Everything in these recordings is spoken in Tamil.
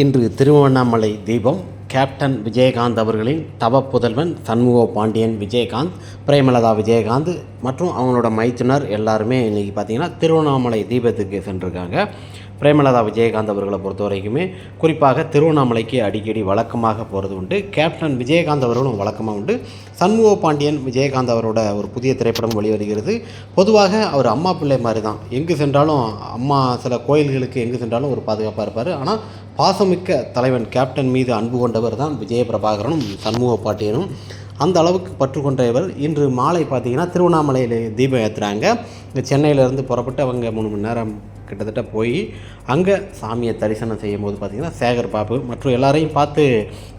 இன்று திருவண்ணாமலை தீபம். கேப்டன் விஜயகாந்த் அவர்களின் தவ புதல்வன் சண்முக பாண்டியன் விஜயகாந்த் பிரேமலதா விஜயகாந்த் மற்றும் அவங்களோட மைத்துனர் எல்லாருமே இன்றைக்கி பார்த்தீங்கன்னா திருவண்ணாமலை தீபத்துக்கு சென்றிருக்காங்க. பிரேமலதா விஜயகாந்த் அவர்களை பொறுத்த வரைக்குமே குறிப்பாக திருவண்ணாமலைக்கு அடிக்கடி வழக்கமாக போகிறது உண்டு. கேப்டன் விஜயகாந்த் அவர்களும் வழக்கமாக உண்டு. சண்முக பாண்டியன் விஜயகாந்த் அவரோட ஒரு புதிய திரைப்படம் வெளிவருகிறது. பொதுவாக அவர் அம்மா பிள்ளை மாதிரி தான். எங்கு சென்றாலும் அம்மா சில கோயில்களுக்கு எங்கு சென்றாலும் ஒரு பாதுகாப்பாக இருப்பார். ஆனால் பாசமிக்க தலைவன் கேப்டன் மீது அன்பு கொண்டவர் தான் விஜயபிரபாகரனும் சண்முக பாண்டியனும். அந்த அளவுக்கு பற்று கொண்ட இவர் இன்று மாலை பார்த்தீங்கன்னா திருவண்ணாமலையில் தீபம் ஏற்றுறாங்க இங்கே சென்னையிலேருந்து புறப்பட்டு அவங்க மூணு மணி நேரம் கிட்டத்தட்ட போய் அங்கே சாமியை தரிசனம் செய்யும் போது பார்த்திங்கன்னா சேகர் பாபு மற்றும் எல்லாரையும் பார்த்து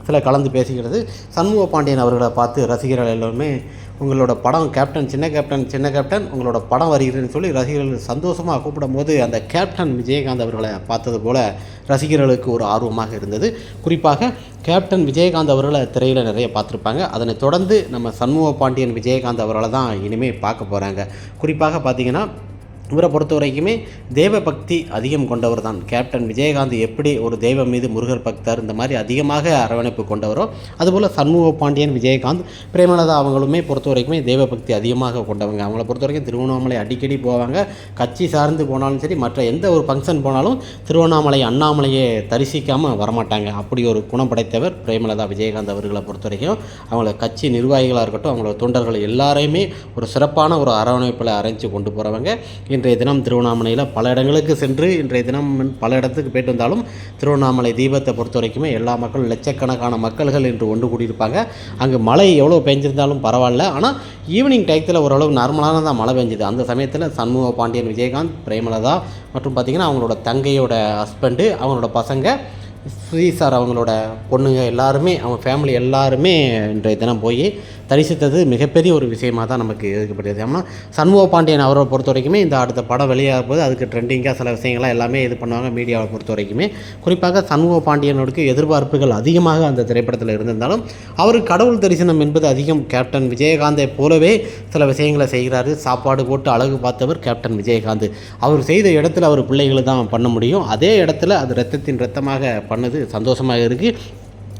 சில கலந்து பேசுகிறது சண்முக பாண்டியன் அவர்களை பார்த்து ரசிகர்கள் எல்லோருமே உங்களோட படம் கேப்டன் சின்ன கேப்டன் சின்ன கேப்டன் உங்களோட படம் வருகிறேன்னு சொல்லி ரசிகர்கள் சந்தோஷமாக கூப்பிடும் போது அந்த கேப்டன் விஜயகாந்த் அவர்களை பார்த்தது போல ரசிகர்களுக்கு ஒரு ஆர்வமாக இருந்தது. குறிப்பாக கேப்டன் விஜயகாந்த் அவர்களை திரையில் நிறைய பார்த்துருப்பாங்க. அதனை தொடர்ந்து நம்ம சண்முக பாண்டியன் விஜயகாந்த் அவர்களை தான் இனிமேல் பார்க்க போகிறாங்க குறிப்பாக பார்த்தீங்கன்னா இவரை பொறுத்த வரைக்குமே தெய்வ பக்தி அதிகம் கொண்டவர் தான் கேப்டன் விஜயகாந்த் எப்படி ஒரு தெய்வம் மீது முருகர் பக்தர் இந்த மாதிரி அதிகமாக அரவணைப்பு கொண்டவரோ அதுபோல் சண்முக பாண்டியன் விஜயகாந்த் பிரேமலதா அவங்களுமே பொறுத்த வரைக்குமே தெய்வ பக்தி அதிகமாக கொண்டவங்க. அவங்கள பொறுத்த வரைக்கும் திருவண்ணாமலை அடிக்கடி போவாங்க. கட்சி சார்ந்து போனாலும் சரி மற்ற எந்த ஒரு ஃபங்க்ஷன் போனாலும் திருவண்ணாமலை அண்ணாமலையை தரிசிக்காமல் வரமாட்டாங்க. அப்படி ஒரு குணம் படைத்தவர் பிரேமலதா விஜயகாந்த் அவர்களை பொறுத்த வரைக்கும். அவங்கள கட்சி நிர்வாகிகளாக இருக்கட்டும் அவங்களோட தொண்டர்கள் எல்லாரையுமே ஒரு சிறப்பான ஒரு அரவணைப்பில் அரைஞ்சு கொண்டு போகிறவங்க இன்றைய தினம் திருவண்ணாமலையில் பல இடங்களுக்கு சென்று இன்றைய தினம் பல இடத்துக்கு போயிட்டு வந்தாலும் திருவண்ணாமலை தீபத்தை பொறுத்த வரைக்குமே எல்லா மக்களும் லட்சக்கணக்கான மக்கள்கள் இன்று ஒன்று கூடியிருப்பாங்க. அங்கே மழை எவ்வளோ பெஞ்சிருந்தாலும் பரவாயில்ல. ஆனால் ஈவினிங் டயத்தில் ஓரளவு நார்மலான தான் மழை பெஞ்சுது. அந்த சமயத்தில் சண்முக பாண்டியன் விஜயகாந்த் பிரேமலதா மற்றும் பார்த்திங்கன்னா அவங்களோட தங்கையோட ஹஸ்பண்டு அவங்களோட பசங்க ஸ்ரீ சார் அவங்களோட பொண்ணுங்க எல்லாருமே அவங்க ஃபேமிலி எல்லாருமே இன்றைய தினம் போய் தரிசித்தது மிகப்பெரிய ஒரு விஷயமாக தான் நமக்கு எதிர்க்கப்படுது ஏன்னா சண்முக பாண்டியன் அவரை பொறுத்த வரைக்குமே இந்த அடுத்த படம் வெளியாக போது அதுக்கு ட்ரெண்டிங்காக சில விஷயங்கள்லாம் எல்லாமே இது பண்ணுவாங்க மீடியாவை பொறுத்த வரைக்குமே. குறிப்பாக சண்முக பாண்டியனுக்கு எதிர்பார்ப்புகள் அதிகமாக அந்த திரைப்படத்தில் இருந்திருந்தாலும் அவர் கடவுள் தரிசனம் என்பது அதிகம். கேப்டன் விஜயகாந்தை போலவே சில விஷயங்களை செய்கிறாரு. சாப்பாடு போட்டு அழகு பார்த்தவர் கேப்டன் விஜயகாந்த். அவர் செய்த இடத்துல அவர் பிள்ளைகளை தான் பண்ண முடியும். அதே இடத்துல அது ரத்தத்தின் ரத்தமாக பண்ணது சந்தோஷமாக இருக்குது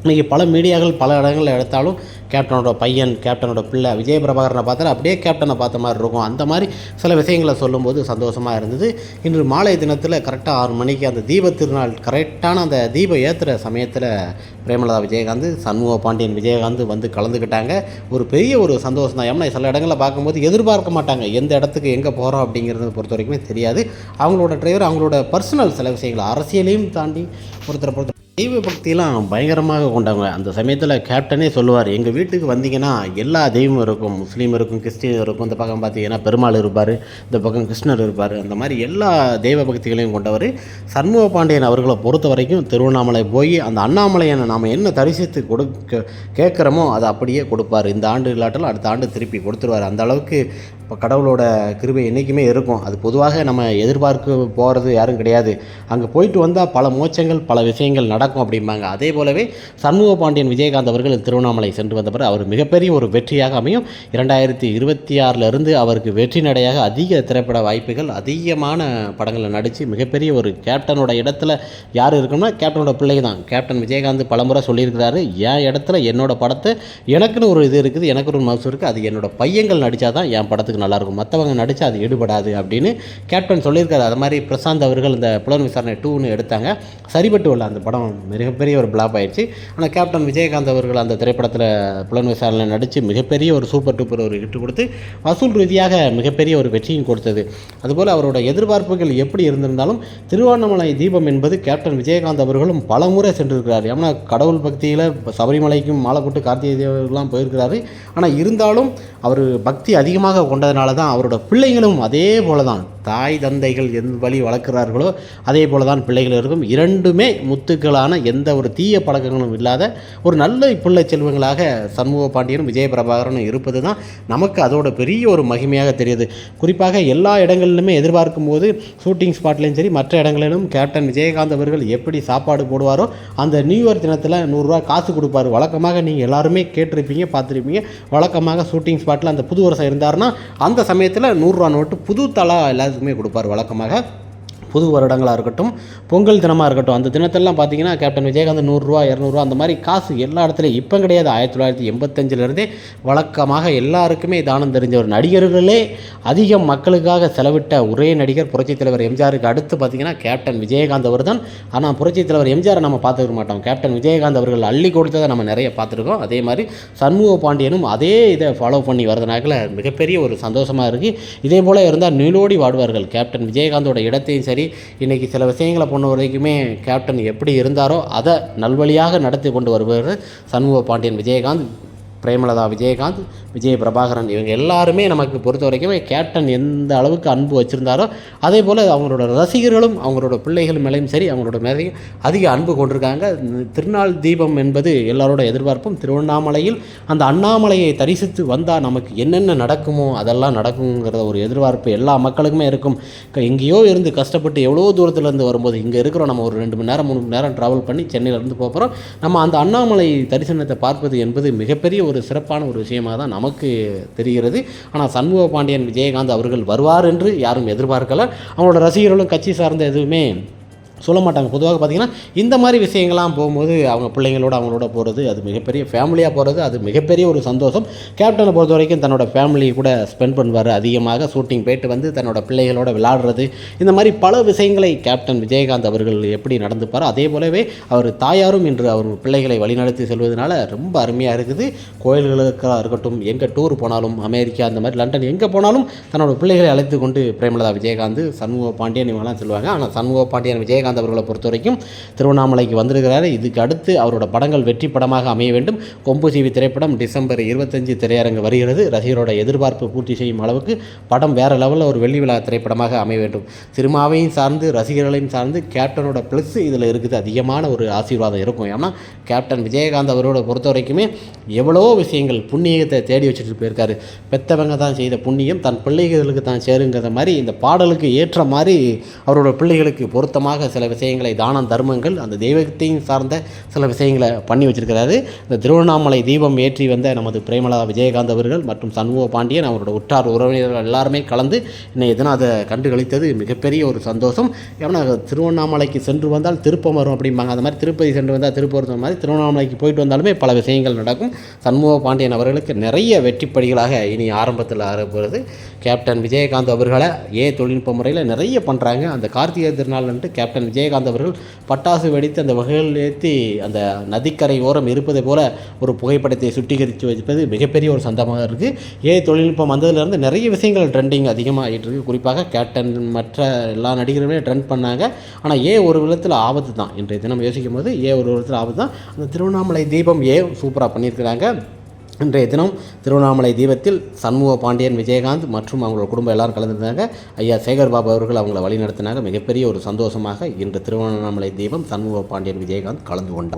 இன்றைக்கி பல மீடியாக்கள் பல இடங்களில் எடுத்தாலும் கேப்டனோட பையன் கேப்டனோட பிள்ளை விஜய் பிரபாகரனை பார்த்தா அப்படியே கேப்டனை பார்த்த மாதிரி இருக்கும். அந்த மாதிரி சில விஷயங்களை சொல்லும்போது சந்தோஷமாக இருந்தது. இன்று மாலை தினத்தில் கரெக்டாக ஆறு மணிக்கு அந்த தீப திருநாள் கரெக்டான அந்த தீபம் ஏற்றுகிற சமயத்தில் பிரேமலதா விஜயகாந்த் சண்முக பாண்டியன் விஜயகாந்த் வந்து கலந்துக்கிட்டாங்க. ஒரு பெரிய ஒரு சந்தோஷம் தான். ஏன்னா சில இடங்களில் பார்க்கும்போது எதிர்பார்க்க மாட்டாங்க. எந்த இடத்துக்கு எங்கே போகிறோம் அப்படிங்கிறத பொறுத்த வரைக்குமே தெரியாது. அவங்களோட டிரைவர் அவங்களோட பர்சனல் சில விஷயங்கள் அரசியலையும் தாண்டி ஒருத்தரை பொறுத்த தெய்வ பக்தியெலாம் பயங்கரமாக கொண்டவங்க. அந்த சமயத்தில் கேப்டனே சொல்லுவார் எங்கள் வீட்டுக்கு வந்தீங்கன்னா எல்லா தெய்வமும் இருக்கும். முஸ்லீம் இருக்கும் கிறிஸ்டின் இருக்கும். இந்த பக்கம் பார்த்தீங்கன்னா பெருமாள் இருப்பார். இந்த பக்கம் கிருஷ்ணர் இருப்பார். அந்த மாதிரி எல்லா தெய்வ பக்திகளையும் கொண்டவர். சண்முக பாண்டியன் அவர்களை பொறுத்த வரைக்கும் திருவண்ணாமலை போய் அந்த அண்ணாமலையனை நாம் என்ன தரிசித்து கொடுக்க கேட்குறோமோ அதை அப்படியே கொடுப்பார். இந்த ஆண்டு இல்லாட்டாலும் அடுத்த ஆண்டு திருப்பி கொடுத்துருவார். அந்த அளவுக்கு இப்போ கடவுளோட கிருபை என்றைக்குமே இருக்கும். அது பொதுவாக நம்ம எதிர்பார்க்க போகிறது யாரும் கிடையாது. அங்கே போயிட்டு வந்தால் பல மோச்சங்கள் பல விஷயங்கள் நடக்கும் அப்படிம்பாங்க. அதே போலவே சண்முக பாண்டியன் விஜயகாந்த் அவர்கள் திருவண்ணாமலை சென்று வந்தவர் அவர் மிகப்பெரிய ஒரு வெற்றியாக அமையும். இரண்டாயிரத்தி இருபத்தி ஆறிலிருந்து அவருக்கு வெற்றி நடையாக அதிக திரைப்பட வாய்ப்புகள் அதிகமான படங்களில் நடித்து மிகப்பெரிய ஒரு கேப்டனோட இடத்துல யார் இருக்கணும்னா கேப்டனோட பிள்ளை தான் கேப்டன் விஜயகாந்த் பலமுறை சொல்லியிருக்கிறாரு. என் இடத்துல என்னோட படத்தை எனக்குன்னு ஒரு இது இருக்குது எனக்கு ஒரு மவுசு இருக்குது. அது என்னோட பையங்கள் நடித்தா தான் என் படத்துக்கு நல்லாயிருக்கும். மற்றவங்க நடித்தா அது ஈடுபடாது அப்படின்னு கேப்டன் சொல்லியிருக்காரு. அது மாதிரி பிரசாந்த் அவர்கள் இந்த புலன் விசாரணை டூன்னு எடுத்தாங்க. சரிபட்டு வரல அந்த படம் மிகப்பெரிய ஒரு பிளாப் ஆயிடுச்சு. ஆனால் கேப்டன் விஜயகாந்த் அவர்கள் அந்த திரைப்படத்தில் புலன் விசாரணை நடித்து மிகப்பெரிய ஒரு சூப்பர் டூப்பர் ஒரு ஹிட் கொடுத்து வசூல் ரீதியாக மிகப்பெரிய ஒரு வெற்றியும் கொடுத்தது. அதுபோல் அவரோட எதிர்பார்ப்புகள் எப்படி இருந்திருந்தாலும் திருவண்ணாமலை தீபம் என்பது கேப்டன் விஜயகாந்த் அவர்களும் பல முறை சென்றிருக்கிறார். ஏன்னா கடவுள் பக்தியில் சபரிமலைக்கும் மாலை போட்டு கார்த்திகை தேவர்கள்லாம் போயிருக்கிறாரு. ஆனால் இருந்தாலும் அவர் பக்தி அதிகமாக கொண்டதுனால தான் அவரோட பிள்ளைகளும் அதே போல தான் தாய் தந்தைகள் எந்த வழி வளர்க்குறார்களோ அதே போல தான் பிள்ளைகள் இருக்கும். இரண்டுமே முத்துக்களான எந்த ஒரு தீய பழக்கங்களும் இல்லாத ஒரு நல்ல பிள்ளை செல்வங்களாக சண்முக பாண்டியனும் விஜய பிரபாகரனும் இருப்பது தான் நமக்கு அதோட பெரிய ஒரு மகிமையாக தெரியுது. குறிப்பாக எல்லா இடங்களிலுமே எதிர்பார்க்கும் போது ஷூட்டிங் ஸ்பாட்லேயும் சரி மற்ற இடங்களிலும் கேப்டன் விஜயகாந்த் அவர்கள் எப்படி சாப்பாடு போடுவாரோ அந்த நியூ இயர் தினத்தில் நூறுரூவா காசு கொடுப்பாரு. வழக்கமாக நீங்கள் எல்லாருமே கேட்டிருப்பீங்க பார்த்துருப்பீங்க. வழக்கமாக ஷூட்டிங் ஸ்பாட்டில் அந்த புது வருஷம் இருந்தாருன்னா அந்த சமயத்தில் நூறுரூவா நோட்டு புது தலா எல்லாத்துக்குமே கொடுப்பார் வழக்கமாக. புது வருடங்களாக இருக்கட்டும் பொங்கல் தினமாக இருக்கட்டும் அந்த தினத்தெல்லாம் பார்த்தீங்கன்னா கேப்டன் விஜயகாந்த் நூறுரூவா இரநூறுவா அந்த மாதிரி காசு எல்லா இடத்துலையும் இப்போ கிடையாது. ஆயிரத்தி தொள்ளாயிரத்தி எண்பத்தஞ்சிலிருந்தே வழக்கமாக எல்லாருக்குமே தானம் தெரிஞ்ச ஒரு நடிகர்களே அதிகம் மக்களுக்காக செலவிட்ட ஒரே நடிகர் புரட்சித் தலைவர் எம்ஜிஆருக்கு அடுத்து பார்த்தீங்கன்னா கேப்டன் விஜயகாந்த் அவர் தான் ஆனால் புரட்சித் தலைவர் எம்ஜிஆரை நம்ம பார்த்துக்க மாட்டோம். கேப்டன் விஜயகாந்த் அவர்கள் அள்ளி கொடுத்ததை நம்ம நிறைய பார்த்துருக்கோம். அதே மாதிரி சண்முக பாண்டியனும் அதே இதை ஃபாலோ பண்ணி வரதுனால மிகப்பெரிய ஒரு சந்தோஷமாக இருக்குது இதே போல் இருந்தால் நீளோடி வாடுவார்கள் கேப்டன் விஜயகாந்தோட இடத்தையும் சரி இன்றைக்கி சில விஷயங்களை பொண்ணு வரைக்குமே கேப்டன் எப்படி இருந்தாரோ அதை நல்வழியாக நடத்தி கொண்டு வருவார் சண்முக பாண்டியன் விஜயகாந்த். பிரேமலதா விஜயகாந்த் விஜய பிரபாகரன் இவங்க எல்லாருமே நமக்கு பொறுத்த வரைக்கும் கேப்டன் எந்த அளவுக்கு அன்பு வச்சுருந்தாரோ அதே போல் அவங்களோட ரசிகர்களும் அவங்களோட பிள்ளைகள் மேலேயும் சரி அவங்களோட மேலேயும் அதிக அன்பு கொண்டிருக்காங்க. திருநாள் தீபம் என்பது எல்லாரோட எதிர்பார்ப்பும் திருவண்ணாமலையில் அந்த அண்ணாமலையை தரிசித்து வந்தால் நமக்கு என்னென்ன நடக்குமோ அதெல்லாம் நடக்குங்கிற ஒரு எதிர்பார்ப்பு எல்லா மக்களுக்குமே இருக்கும். க- எங்கேயோ இருந்து கஷ்டப்பட்டு எவ்வளோ தூரத்துலேருந்து வரும்போது இங்கே இருக்கிறோம் நம்ம ஒரு ரெண்டு மணி நேரம் மூணு மணி நேரம் ட்ராவல் பண்ணி சென்னையிலேருந்து போகிறோம் நம்ம அந்த அண்ணாமலை தரிசனத்தை பார்ப்பது என்பது மிகப்பெரிய ஒரு சிறப்பான ஒரு விஷயமாக தான் நமக்கு தெரிகிறது. ஆனால் சண்முக பாண்டியன் விஜயகாந்த் அவர்கள் வருவார் என்று யாரும் எதிர்பார்க்கல. அவங்களோட ரசிகர்களும் கட்சி சார்ந்த எதுவுமே சொல்ல மாட்டாங்க பொதுவாக பார்த்திங்கன்னா இந்த மாதிரி விஷயங்கள்லாம் போகும்போது அவங்க பிள்ளைங்களோட அவங்களோட போகிறது அது மிகப்பெரிய ஃபேமிலியாக போகிறது அது மிகப்பெரிய ஒரு சந்தோஷம். கேப்டனை பொறுத்த வரைக்கும் தன்னோட ஃபேமிலி கூட ஸ்பெண்ட் பண்ணுவார். அதிகமாக ஷூட்டிங் போயிட்டு வந்து தன்னோட பிள்ளைகளோட விளாடுறது இந்த மாதிரி பல விஷயங்களை கேப்டன் விஜயகாந்த் அவர்கள் எப்படி நடந்துப்பாரோ அதே போலவே அவர் தாயாரும் இன்று அவர் பிள்ளைகளை வழிநடத்தி செல்வதனால ரொம்ப அருமையாக இருக்குது. கோயில்களுக்காக இருக்கட்டும் எங்கே டூர் போனாலும் அமெரிக்கா அந்த மாதிரி லண்டன் எங்கே போனாலும் தன்னோட பிள்ளைகளை அழைத்து கொண்டு பிரேமலதா விஜயகாந்த் சண்முக பாண்டியன் இவங்கெல்லாம் சொல்லுவாங்க. ஆனால் சண்முக பாண்டியன் விஜயகாந்த் அவர்களை பொறுத்த வரைக்கும் திருவண்ணாமலைக்கு வந்திருக்கிறாரு. இதுக்கு அடுத்து அவரோட படங்கள் வெற்றி படமாக அமைய வேண்டும். கொம்பு சீவி திரைப்படம் டிசம்பர் இருபத்தஞ்சு திரையரங்கு வருகிறது. ரசிகரோட எதிர்பார்ப்பு பூர்த்தி செய்யும் அளவுக்கு படம் வேறு லெவலில் ஒரு வெள்ளி விழா திரைப்படமாக அமைய வேண்டும். சினிமாவையும் சார்ந்து ரசிகர்களையும் சார்ந்து கேப்டனோட ப்ளஸ் இதில் இருக்குது. அதிகமான ஒரு ஆசீர்வாதம் இருக்கும். ஏன்னா கேப்டன் விஜயகாந்த் அவரோட பொறுத்த வரைக்குமே எவ்வளோ விஷயங்கள் புண்ணியத்தை தேடி வச்சுட்டு போயிருக்காரு. பெத்தவங்க தான் செய்த புண்ணியம் தன் பிள்ளைகளுக்கு தான் சேருங்கிற மாதிரி இந்த பாடலுக்கு ஏற்ற மாதிரி அவரோட பிள்ளைகளுக்கு பொருத்தமாக சில விஷயங்களை தானம் தர்மங்கள் அந்த தெய்வத்தையும் சார்ந்த சில விஷயங்களை பண்ணி வச்சிருக்கிறாரு. இந்த திருவண்ணாமலை தீபம் ஏற்றி வந்த நமது பிரேமலா விஜயகாந்த் அவர்கள் மற்றும் சண்முக பாண்டியன் அவரோட உற்றார் உறவினர்கள் எல்லாருமே கலந்து இன்னைய தினம் அதை கண்டுகளித்தது மிகப்பெரிய ஒரு சந்தோஷம். ஏன்னா திருவண்ணாமலைக்கு சென்று வந்தால் திருப்பம் வரும் அப்படிம்பாங்க. அந்த மாதிரி திருப்பதி சென்று வந்தால் திருப்பூர் மாதிரி திருவண்ணாமலைக்கு போயிட்டு வந்தாலுமே பல விஷயங்கள் நடக்கும். சண்முக பாண்டியன் அவர்களுக்கு நிறைய வெற்றிப்படிகளாக இனி ஆரம்பத்தில் ஆரம்பிக்கிறது கேப்டன் விஜயகாந்த் அவர்களை ஏ தொழில்நுட்ப முறையில் நிறைய பண்ணுறாங்க அந்த கார்த்திகை திருநாள்ன்ட்டு கேப்டன் விஜயகாந்த் அவர்கள் பட்டாசு வெடித்து அந்த வகையில் ஏற்றி அந்த நதிக்கரை ஓரம் இருப்பதை போல ஒரு புகைப்படத்தை சுட்டிகரித்து வைப்பது மிகப்பெரிய ஒரு சந்தமாக இருக்குது ஏ தொழில்நுட்பம் வந்ததுலேருந்து நிறைய விஷயங்கள் ட்ரெண்டிங் அதிகமாக ஆகிட்டு குறிப்பாக கேப்டன் மற்ற எல்லா நடிகருமே ட்ரெண்ட் பண்ணாங்க. ஆனால் ஏ ஒரு விதத்தில் ஆபத்து தான். இன்றைய தினம் யோசிக்கும் போது ஏ ஒரு விதத்தில் ஆபத்து தான். அந்த திருவண்ணாமலை தீபம் ஏ சூப்பராக பண்ணியிருக்கிறாங்க? இன்றைய தினம் திருவண்ணாமலை தீபத்தில் சண்முக பாண்டியன் விஜயகாந்த் மற்றும் அவங்களோட குடும்பம் எல்லாரும் கலந்துருந்தாங்க ஐயா சேகர் பாபு அவர்கள் அவங்கள வழிநடத்தினாங்க. மிகப்பெரிய ஒரு சந்தோஷமாக இன்று திருவண்ணாமலை தீபம் சண்முக பாண்டியன் விஜயகாந்த் கலந்து கொண்டார்